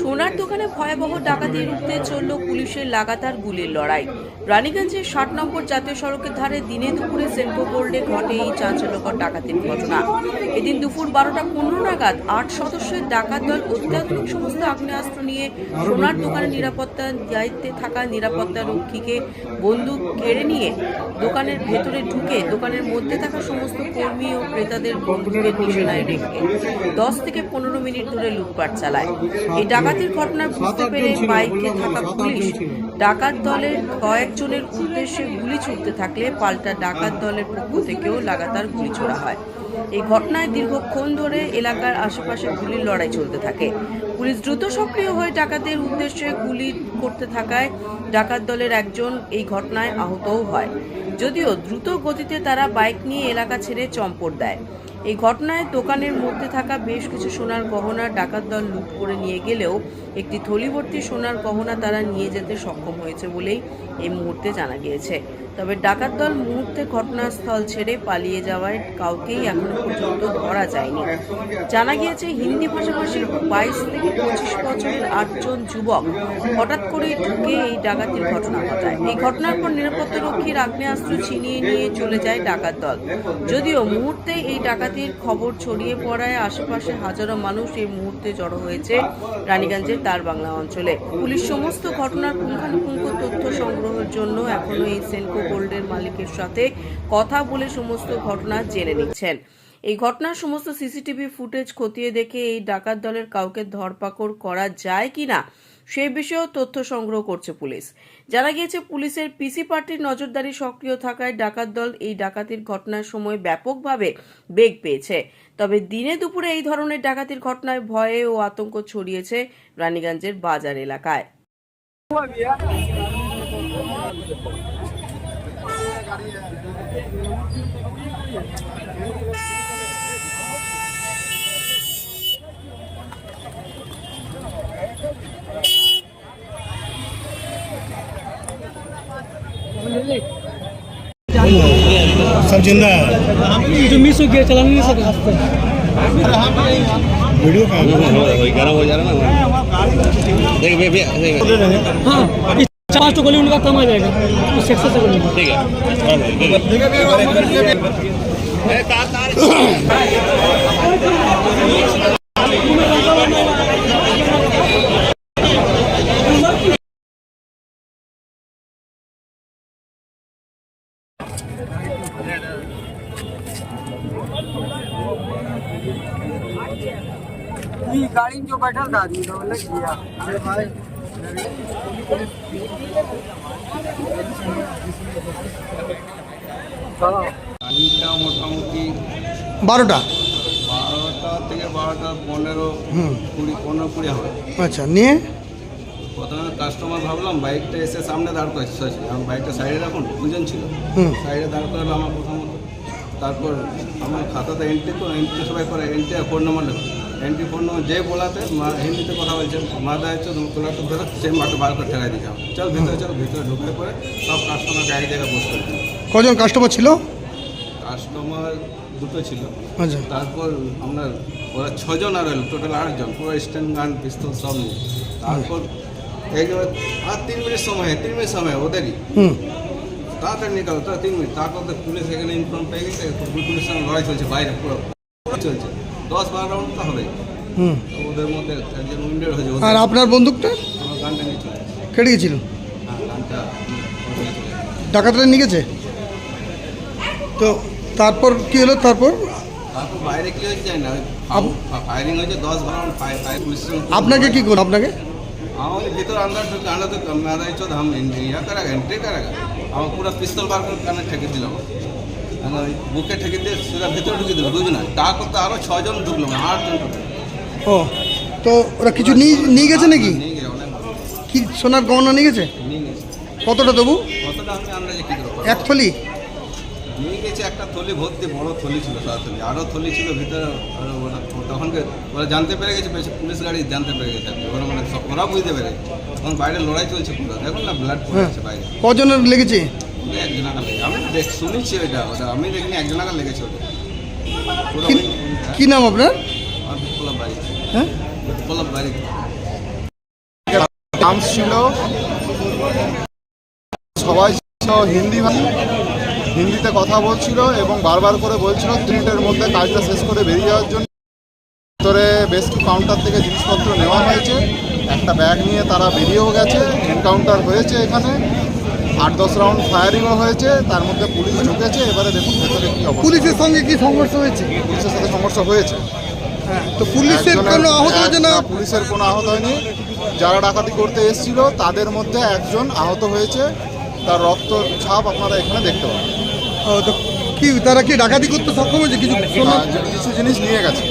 সোনার দোকানে ভয়াবহ ডাকাতি রুখতে চলল পুলিশের লাগাতার গুলির লড়াই। রানীগঞ্জের ষাট নম্বর জাতীয় সড়কের ধারে দিনে দুপুরে সেন্ট্রো গোল্ডে ঘটে এই চাঞ্চল্যকর ডাকাতির ঘটনা। এদিন দুপুর বারোটা পনেরো নাগাদ আট সদস্যের ডাকাত দল অত্যাধুনিক সমস্ত আগ্নেয়াস্ত্র নিয়ে সোনার দোকানের নিরাপত্তা দায়িত্বে থাকা নিরাপত্তা রক্ষীকে বন্দুক কেড়ে নিয়ে দোকানের ভেতরে ঢুকে দোকানের মধ্যে থাকা সমস্ত কর্মী ও ক্রেতাদের বন্দুকের নিশানায় রেখে দশ থেকে পনেরো মিনিট ধরে লুটপাট চালায়। এই ডাকাতির ঘটনা বুঝতে পেরে বাইকে থাকা পুলিশ ডাকাত দলের কয়েকজনের উদ্দেশ্যে গুলি ছুটতে থাকলে পাল্টা ডাকাত দলের পক্ষ থেকেও লাগাতার গুলি ছোড়া হয়। এই ঘটনায় দীর্ঘক্ষণ ধরে এলাকার আশেপাশে গুলির লড়াই চলতে থাকে। পুলিশ দ্রুত সক্রিয় হয়ে ডাকাতের উদ্দেশ্যে গুলি করতে থাকায় ডাকাত দলের একজন এই ঘটনায় আহতও হয়। যদিও দ্রুত গতিতে তারা বাইক নিয়ে এলাকা ছেড়ে চম্পট দেয়। এই ঘটনায় দোকানের মধ্যে থাকা বেশ কিছু সোনার গহনা ডাকাত দল লুট করে নিয়ে গেলেও একটি থলিভর্তি সোনার গহনা তারা নিয়ে যেতে সক্ষম হয়েছে বলেই এই মুহূর্তে জানা গিয়েছে। তবে ডাকাত দল মুহূর্তে ঘটনাস্থল ছেড়ে পালিয়ে যাওয়ায় কাউকেই এখনও পর্যন্ত ধরা যায়নি। জানা গিয়েছে, হিন্দি ভাষাভাষীর বাইশ থেকে পঁচিশ বছরের আটজন যুবক হঠাৎ করে ঢুকে এই ডাকাতির ঘটনা ঘটায়। এই ঘটনার পর নিরাপত্তা রক্ষীর আগ্নেয়াস্ত্র ছিনিয়ে নিয়ে চলে যায় ডাকাত দল। যদিও মুহূর্তে এই ডাকাতির খবর ছড়িয়ে পড়ায় আশেপাশে হাজারো মানুষ এই মুহূর্তে জড়ো হয়েছে রানীগঞ্জের তার বাংলা অঞ্চলে। পুলিশ সমস্ত ঘটনার পুঙ্খানুপুঙ্খ তথ্য সংগ্রহের জন্য এখনও এই সেনকো গোল্ডের মালিকের সাথে কথা বলে সমস্ত ঘটনা জেনে নিচ্ছেন। এই ঘটনার সমস্ত সিসিটিভি ফুটেজ খতিয়ে দেখে এই ডাকাত দলের কাউকে ধরপাকড় করা যায় কিনা সেই বিষয়েও তথ্য সংগ্রহ করছে পুলিশ। জানা গিয়েছে, পুলিশের পিসি পার্টির নজরদারি সক্রিয় থাকায় ডাকাত দল এই ডাকাতির ঘটনার সময় ব্যাপকভাবে বেগ পেয়েছে। তবে দিনে দুপুরে এই ধরনের ডাকাতির ঘটনায় ভয়ে ও আতঙ্ক ছড়িয়েছে রানীগঞ্জের বাজার এলাকায়। सब ज़िंदा है जो मिस हो गया चला नहीं सकता वीडियो कहाँ है? गर्म हो जा रहा ना देख भैया भैया देख हाँ इस पाँच टो गोली उनका कम आ जाएगा उस सेक्शन से गोली ठीक है ये गाड़ी में जो बैठा था आदमी तो लग गया अरे भाई चलो টাইমটা মোটামুটি বারোটা বারোটা থেকে বারোটা পনেরো হুম কুড়ি পনেরো কুড়ি হবে আচ্ছা নিয়ে প্রথমে কাস্টমার ভাবলাম বাইকটা এসে সামনে দাঁড় করেছে সরি আমার বাইকটা সাইডে রাখুন দুজন ছিল হুম সাইডে দাঁড় করালো আমার প্রথমত তারপর আমার খাতাতে এন্ট্রি তো এন্ট্রি সবাই করে এন্ট্রি আর ফোন নম্বর লেখো। এন্ট্রি ফোন নম্বর যে বলাতে মা হিন্দিতে কথা বলছে মাদা হচ্ছে তোলা তো ধরো সেই মাঠে বার করে ঠেকাই দিতে হবে চল ভিতরে চল ভিতরে ঢুকে পরে সব কাস্টমারকে এক জায়গায় বসতে কজন কাস্টমার ছিল? কাস্টমার দুটো ছিল। আচ্ছা। তারপর আমরা ওরা ছজন আর এলো টোটাল আটজন পুরো স্ট্যান্ড গান পিস্তল সব নিয়ে। তারপর একবার আর তিন মিনিট সময় তিন মিনিট সময় ওদেরই। তাড়াতাড়ি নিকালো তারা তিন মিনিট তারপর তো পুলিশ এখানে ইনফর্ম পেয়ে গেছে পুলিশের সঙ্গে লড়াই চলছে বাইরে পুরো। চলছে। দশ বারো রাউন্ড তো হবে হুম। ওদের মধ্যে একজন উইন্ডেড হয়েছে আর আপনার বন্দুকটা? আমার গানটা নিয়ে চলে কেটে গেছিল? হ্যাঁ গানটা ডাকাতরা নিয়ে গেছে? তো তারপর কি হলো? তারপর? তারপর বাইরে কি হয়েছে জানি না ফায়ারিং হয়েছে দশ বারো ফায়ার ফায়ার আপনাকে কি করল? আপনাকে? हमारे भीतर अंदर ढुक अंदर तो कम में रही हम इंडिया करेगा एंट्री करेगा हम पूरा पिस्तल बार कर काने ठेके दिल বুকে ঠেকে দিয়ে সেটা ভেতরে ঢুকে দিল দুজনে তা করতে আরো ছজন ঢুকলো না আটজন ঢুকলো ও তো ওরা কিছু নিয়ে নিয়ে গেছে নাকি নিয়ে গেছে অনেক ভালো। কি সোনার গহনা নিয়ে গেছে নিয়ে গেছে কতটা দেবো কতটা আমি আন্দাজে কি করবো এক থলি নিয়ে গেছে একটা থলি ভর্তি বড় থলি ছিল সারা থলি। আরও থলি ছিল ভিতরে আর ওরা তখন ওরা জানতে পেরে গেছে পুলিশ গাড়ি জানতে পেরে গেছে ওরা মানে সব- ওরা বুঝতে পেরে। তখন বাইরে লড়াই চলছে পুরো। দেখুন না ব্লাড পড়ে হ্যাঁ। আছে বাইরে। কজনের লেগেছে? একজন আগে আমি দেখ শুনেছি ওইটা ওটা আমি দেখিনি একজন আগে লেগেছে ওটা। কি নাম আপনার? আর বিপ্লব বাড়ি হ্যাঁ? বিপ্লব বাড়ি ছিল সবাই ছিল হিন্দি ভাষী। হিন্দিতে কথা বলছিল এবং বারবার করে বলছিল মিনিটের মধ্যে কাজটা শেষ করে বেরিয়ে যাওয়ার জন্য। ভিতরে বেশ কিছু কাউন্টার থেকে জিনিসপত্র নেওয়া হয়েছে। একটা ব্যাগ নিয়ে তারা বেরিয়েও গেছে এনকাউন্টার হয়েছে এখানে। আট দশ রাউন্ড ফায়ারিংও হয়েছে তার মধ্যে পুলিশ ঢুকেছে। এবারে দেখুন ভেতরে কি অবস্থা। পুলিশের সঙ্গে কি সংঘর্ষ হয়েছে? পুলিশের সাথে সমস্যা হয়েছে। তো পুলিশের কোনো আহত হয়েছে না পুলিশের কোনো আহত হয়নি। যারা ডাকাতি করতে এসেছিল তাদের মধ্যে একজন আহত হয়েছে। তার রক্ত ছাপ আপনারা এখানে দেখতে পাবেন। তো কি তারা কি ডাকাতি করতে সক্ষম হয়েছে? কিছু কিছু জিনিস নিয়ে গেছে।